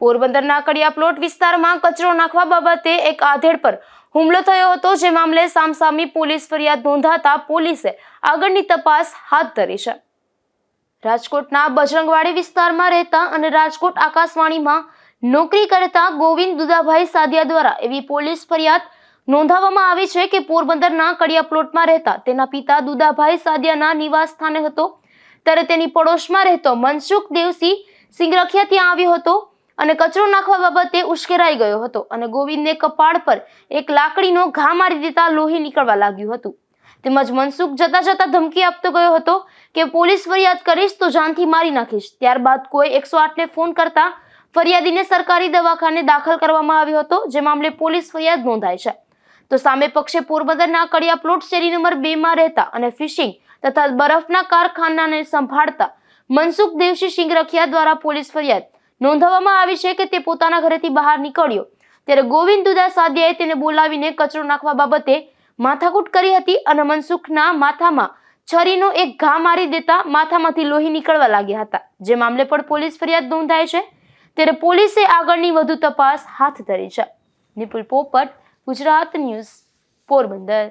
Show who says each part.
Speaker 1: પોરબંદરના કડિયા પ્લોટ વિસ્તારમાં કચરો નાખવા બાબતે એક આધેડ પર હુમલો થયો હતો. જે મામલે સામસામી પોલીસ ફરિયાદ નોંધાતા પોલીસે આગળની તપાસ હાથ ધરી છે. રાજકોટના બજરંગવાડી વિસ્તારમાં રહેતા અને રાજકોટ આકાશવાણીમાં નોકરી કરતા ગોવિંદ દુદાભાઈ સાદિયા દ્વારા એવી પોલીસ ફરિયાદ નોંધાવવામાં આવી છે કે પોરબંદરના કડિયા પ્લોટમાં રહેતા તેના પિતા દુદાભાઈ સાદિયાના નિવાસ સ્થાને હતો. ત્યારે તેની પડોશમાં રહેતો મનસુખ દેવસિંહ સિંગરખિયા ત્યાં આવ્યો હતો. અને કચરો નાખવા બાબતે ઉશ્કેરાઈ ગયો હતો અને ગોવિંદને કપાળ પર એક લાકડીનો ઘા મારી દેતા લોહી નીકળવા લાગ્યું હતું. તેમજ મનસુખ જતા જતા ધમકી આપતો ગયો હતો કે, પોલીસ ફરિયાદ કરીશ તો જાનથી મારી નાખીશ. ત્યારબાદ કોઈ એકસો આઠને ફોન કરતા ફરિયાદીને સરકારી દવાખાને દાખલ કરવામાં આવ્યો હતો, જે મામલે પોલીસ ફરિયાદ નોંધાઈ છે. તો સામે પક્ષે પોરબંદરના કડિયા પ્લોટ શેરી નંબર બે માં રહેતા અને ફિશિંગ તથા બરફના કારખાનાને સંભાળતા મનસુખ દેવસિંહ સિંગરખિયા દ્વારા પોલીસ ફરિયાદ નોંધાવવામાં આવી છે કે તે પોતાના ઘરેથી બહાર નીકળ્યો. ત્યારે ગોવિંદ દુદા સાદિયાએ તેને બોલાવીને કચરો નાખવા બાબતે માથાકૂટ કરી હતી અને મનસુખના માથામાં છરીનો એક ઘા મારી દેતા માથામાંથી લોહી નીકળવા લાગ્યા હતા. જે મામલે પણ પોલીસ ફરિયાદ નોંધાય છે. ત્યારે પોલીસે આગળની વધુ તપાસ હાથ ધરી છે. નિપુલ પોપટ, ગુજરાત ન્યૂઝ પોરબંદર.